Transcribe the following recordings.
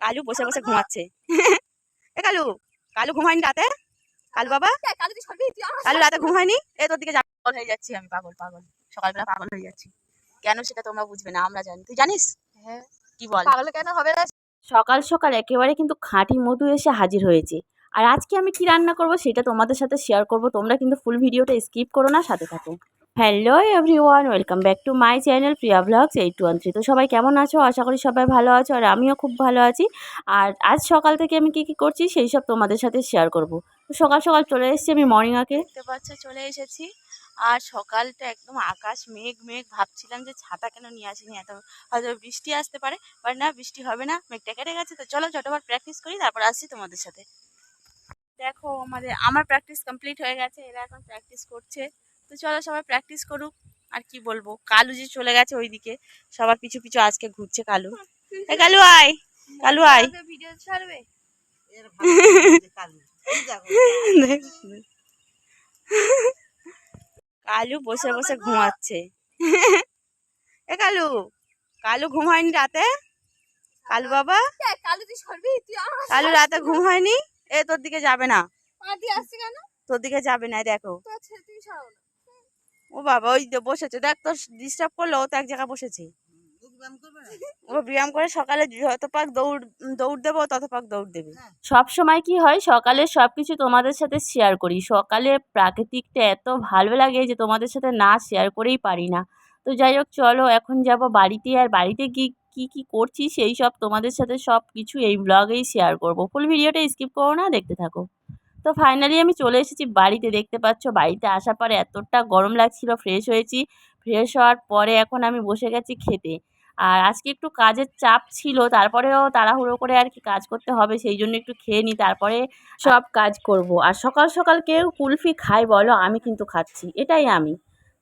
কালু বসে বসে ঘুমাচ্ছে। এ কালু কালু ঘুমায়নি রাতে? কালু বাবা? কালু রাতে ঘুম হয়নি এ তোর দিকে পাগল হয়ে যাচ্ছি আমি পাগল পাগল। সকালবেলা পাগল হয়ে যাচ্ছি। কেন সেটা তোমরা বুঝবে না আমরা জানি। তুই জানিস? হ্যাঁ। কি বল? পাগল কেন হবে না? সকাল সকাল একেবারে কিন্তু খাঁটি মধু এসে হাজির হয়েছে। আর আজকে আমি কি রান্না করব সেটা তোমাদের সাথে শেয়ার করব। তোমরা কিন্তু ফুল ভিডিওটা স্কিপ করো না সাথে থাকো। Hello everyone welcome back to my channel Priya blogs eight one three তো সবাই কেমন আছো? আশা করি সবাই ভালো আছো আর আমিও খুব ভালো আছি। আর আজ সকাল থেকে আমি কি কি করছি সেই সব তোমাদের সাথে শেয়ার করব। তো সকাল সকাল চলে এসেছি আমি মর্নিং ওয়াকে দেখতে পাচ্ছ, চলে এসেছি। আর সকালটা একদম আকাশ, মেঘ মেঘ। ভাবছিলাম যে ছাতা কেন নিয়ে আসিনি এত, হয়তো বৃষ্টি আসতে পারে বাট না, বৃষ্টি হবে না, মেঘটা কেটে গেছে। তো চলো, ঝটপট প্র্যাকটিস করি, তারপর আসছি তোমাদের সাথে। দেখো, আমাদের, আমার প্র্যাকটিস কমপ্লিট হয়ে গেছে, এরা এখন প্র্যাকটিস করছে। তো চলো সবাই প্র্যাকটিস করুক। আর কি বলব? কালু যে চলে গেছে ওইদিকে। সবার পিছু পিছু আজকে ঘুরছে কালু। এ কালু আয়। কালু আয়। ভিডিও ছাড়বে? কালু। বসে বসে ঘুমাচ্ছে। এ কালু। কালু ঘুম হয়নি রাতে? কালু বাবা? কালু তুই সরবি? তুই কালু রাতে ঘুম হয়নি? এ তোর দিকে যাবে না। তোর দিকে যাবে না দেখো। না। ও বাবা ওই যে বসেছে। দেখ তোর ডিস্টার্ব করল ও তো এক জায়গায় বসেছে। ও ব্যায়াম করে সকালে যত পাক দৌড় দৌড় দেবো তত পাক দৌড় দেবে। সব সময় কি হয় সকালে সব কিছু তোমাদের সাথে শেয়ার করি। সকালে প্রাকৃতিকটা এত ভালো লাগে যে তোমাদের সাথে না শেয়ার করেই পারি না। তো যাই হোক চলো এখন যাব বাড়িতে। আর বাড়িতে কি কি কি করছি সেই সব তোমাদের সাথে সব কিছু এই ব্লগেই শেয়ার করব ফুল ভিডিওটা স্কিপ করো না দেখতে থাকো। তো ফাইনালি আমি চলে এসেছি বাড়িতে। দেখতে পাচ্ছ বাড়িতে আসার পরে এতটা গরম লাগছিল ফ্রেশ হয়েছি। ফ্রেশ হওয়ার পরে এখন আমি বসে গেছি খেতে। আর আজকে একটু কাজের চাপ ছিল, তারপরেও তাড়াহুড়ো করে আর কি কাজ করতে হবে, সেই জন্য একটু খেয়ে নিই তারপরে সব কাজ করব। আর সকাল সকাল কেউ কুলফি খায় বলো, আমি কিন্তু খাচ্ছি। এটাই আমি।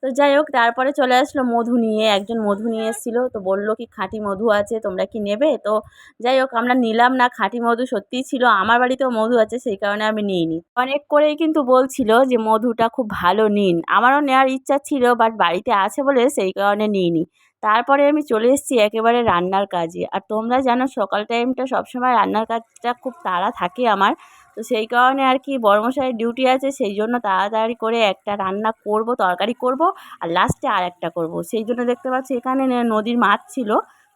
তো যাই হোক, তারপরে চলে আসলো মধু নিয়ে। একজন মধু নিয়ে এসেছিল, তো বলল কি, খাঁটি মধু আছে, তোমরা কি নেবে? তো যাই হোক, আমরা নিলাম না, খাঁটি মধু সত্যিই ছিল, আমার বাড়িতেও মধু আছে, সেই কারণে আমি নিইনি। অনেক করেই কিন্তু বলছিল যে, মধুটা খুব ভালো, নিন। আমারও নেওয়ার ইচ্ছা ছিল, বাট বাড়িতে আছে বলে সেই কারণে নিইনি। তারপরে আমি চলে এসেছি একেবারে রান্নার কাজে। আর তোমরা জানো, সকাল টাইমটা সবসময় রান্নার কাজটা খুব তাড়া থাকে আমার। তো সেই কারণে আর কি বর্মশাইয়ের ডিউটি আছে, সেই জন্য তাড়াতাড়ি করে একটা রান্না করব, তরকারি করব আর লাস্টে আর একটা করব। সেই জন্য দেখতে পাচ্ছি এখানে নদীর মাছ ছিল।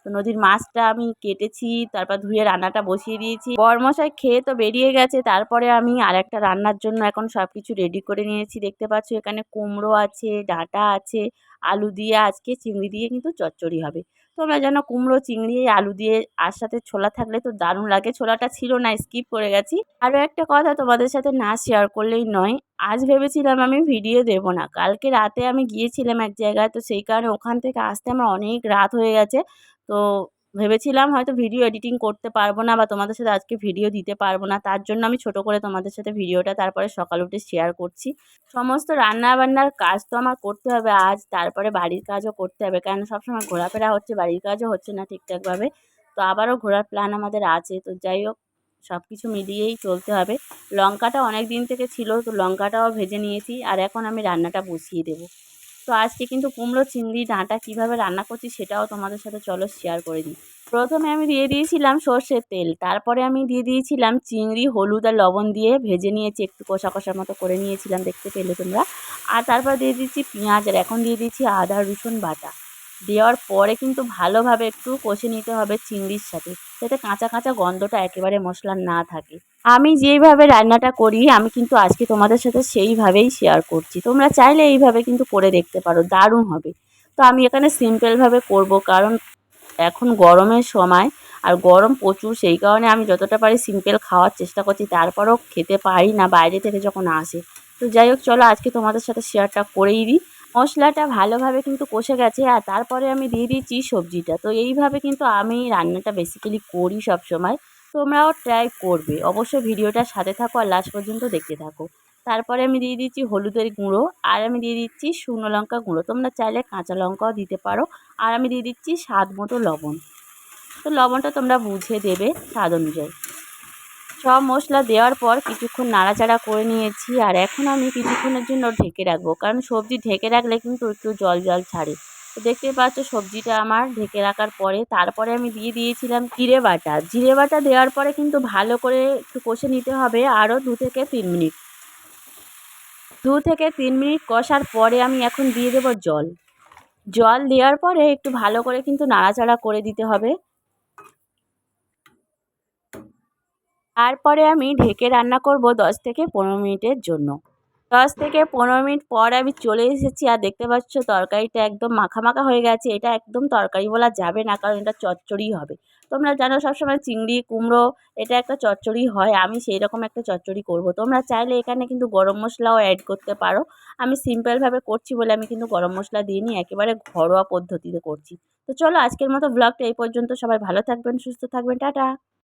তো নদীর মাছটা আমি কেটেছি, তারপর ধুয়ে রান্নাটা বসিয়ে দিয়েছি। বরমশাই খেয়ে তো বেরিয়ে গেছে, তারপরে আমি আর একটা রান্নার জন্য এখন সব কিছু রেডি করে নিয়েছি। দেখতে পাচ্ছ এখানে কুমড়ো আছে, ডাঁটা আছে, আলু দিয়ে আজকে চিংড়ি দিয়ে কিন্তু চচ্চড়ি হবে। তোমরা যেন কুমড়ো, চিংড়ি, আলু দিয়ে আর সাথে ছোলা থাকলে তো দারুণ লাগে। ছোলাটা ছিল না স্কিপ করে গেছি। আরও একটা কথা তোমাদের সাথে না শেয়ার করলেই নয়, আজ ভেবেছিলাম আমি ভিডিও দেবো না। কালকে রাতে আমি গিয়েছিলাম এক জায়গায়, তো সেই কারণে ওখান থেকে আসতে আমার অনেক রাত হয়ে গেছে। তো ভেবেছিলাম হয়তো ভিডিও এডিটিং করতে পারব না বা তোমাদের সাথে আজকে ভিডিও দিতে পারব না। তার জন্য আমি ছোট করে তোমাদের সাথে ভিডিওটা তারপরে সকাল উঠে শেয়ার করছি। সমস্ত রান্না বান্নার কাজ তো আমার করতে হবে আজ, তারপরে বাড়ির কাজও করতে হবে। কারণ সবসময় ঘোরাফেরা হচ্ছে, বাড়ির কাজও হচ্ছে না ঠিকঠাকভাবে। তো আবারও ঘোরার প্ল্যান আমাদের আছে। তো যাই হোক সব কিছু মিলিয়েই চলতে হবে। লঙ্কাটা অনেক দিন থেকে ছিল, তো লঙ্কাটাও ভেজে নিয়েছি। আর এখন আমি রান্নাটা বসিয়ে দেবো। তো আজকে কিন্তু কুমড়ো, চিংড়ি, ডাঁটা কীভাবে রান্না করছি সেটাও তোমাদের সাথে চলো শেয়ার করে দিই। প্রথমে আমি দিয়ে দিয়েছিলাম সর্ষের তেল, তারপরে আমি দিয়ে দিয়েছিলাম চিংড়ি, হলুদ আর লবণ দিয়ে ভেজে নিয়েছি, একটু কষা কষার মতো করে নিয়েছিলাম, দেখতে পেলে তোমরা। আর তারপর দিয়ে দিচ্ছি পেঁয়াজ আর এখন দিয়ে দিচ্ছি আদা, রসুন বাটা। দেওয়ার পরে কিন্তু ভালোভাবে একটু কষে নিতে হবে চিংড়ির সাথে। যাতে কাঁচা কাঁচা গন্ধটা একেবারে মশলার না থাকে। আমি যেইভাবে রান্নাটা করি, আমি কিন্তু আজকে তোমাদের সাথে সেইভাবেই শেয়ার করছি। তোমরা চাইলে এইভাবে কিন্তু করে দেখতে পারো, দারুণ হবে। তো আমি এখানে সিম্পলভাবে করব, কারণ এখন গরমের সময়, আর গরম প্রচুর, সেই কারণে আমি যতটা পারি সিম্পল খাওয়ার চেষ্টা করছি, তারপরেও খেতে পারি না, বাইরে থেকে যখন আসে। তো যাই হোক, চলো আজকে তোমাদের সাথে শেয়ারটা করেই দিই। মশলাটা ভালোভাবে কিন্তু কষে গেছে আর তারপরে আমি দিয়ে দিয়েছি সবজিটা। তো এইভাবে কিন্তু আমি রান্নাটা বেসিক্যালি করি সব সময় তোমরাও ট্রাই করবে। অবশ্যই ভিডিওটা সাথে থাকো আর লাস্ট পর্যন্ত দেখতে থাকো। তারপরে আমি দিয়ে দিচ্ছি হলুদের গুঁড়ো আর আমি দিয়ে দিচ্ছি শুকনো লঙ্কা গুঁড়ো। তোমরা চাইলে কাঁচা লঙ্কাও দিতে পারো। আর আমি দিয়ে দিচ্ছি স্বাদ মতো লবণ। তো লবণটা তোমরা বুঝে দেবে স্বাদ অনুযায়ী। সব মশলা দেওয়ার পর কিছুক্ষণ নাড়াচাড়া করে নিয়েছি আর এখন আমি কিছুক্ষণের জন্য ঢেকে রাখব। কারণ সবজি ঢেকে রাখলে কিন্তু একটু জল জল ছাড়ে। তো দেখতে পাচ্ছ সবজিটা আমার ঢেকে রাখার পরে তারপরে আমি দিয়ে দিয়েছিলাম জিরে বাটা। জিরে বাটা দেওয়ার পরে কিন্তু ভালো করে একটু কষে নিতে হবে আরও দু থেকে তিন মিনিট। দু থেকে তিন মিনিট কষার পরে আমি এখন দিয়ে দেবো জল। জল দেওয়ার পরে একটু ভালো করে কিন্তু নাড়াচাড়া করে দিতে হবে। তারপরে আমি ঢেকে রান্না করব দশ থেকে পনেরো মিনিটের জন্য। দশ থেকে পনেরো মিনিট পর আমি চলে এসেছি আর দেখতে পাচ্ছ তরকারিটা একদম মাখা হয়ে গেছে। এটা একদম তরকারি বলা যাবে না কারণ এটা চচ্চড়ি হবে। তোমরা জানো সবসময় চিংড়ি, কুমড়ো, এটা একটা চচ্চড়ি হয়। আমি সেই রকম একটা চচ্চড়ি করব। তোমরা চাইলে এখানে কিন্তু গরম মশলাও অ্যাড করতে পারো। আমি সিম্পলভাবে করছি বলে আমি কিন্তু গরম মশলা দিইনি একেবারে ঘরোয়া পদ্ধতিতে করছি। তো চলো আজকের মতো ব্লগটা এই পর্যন্ত। সবাই ভালো থাকবেন, সুস্থ থাকবেন। টাটা!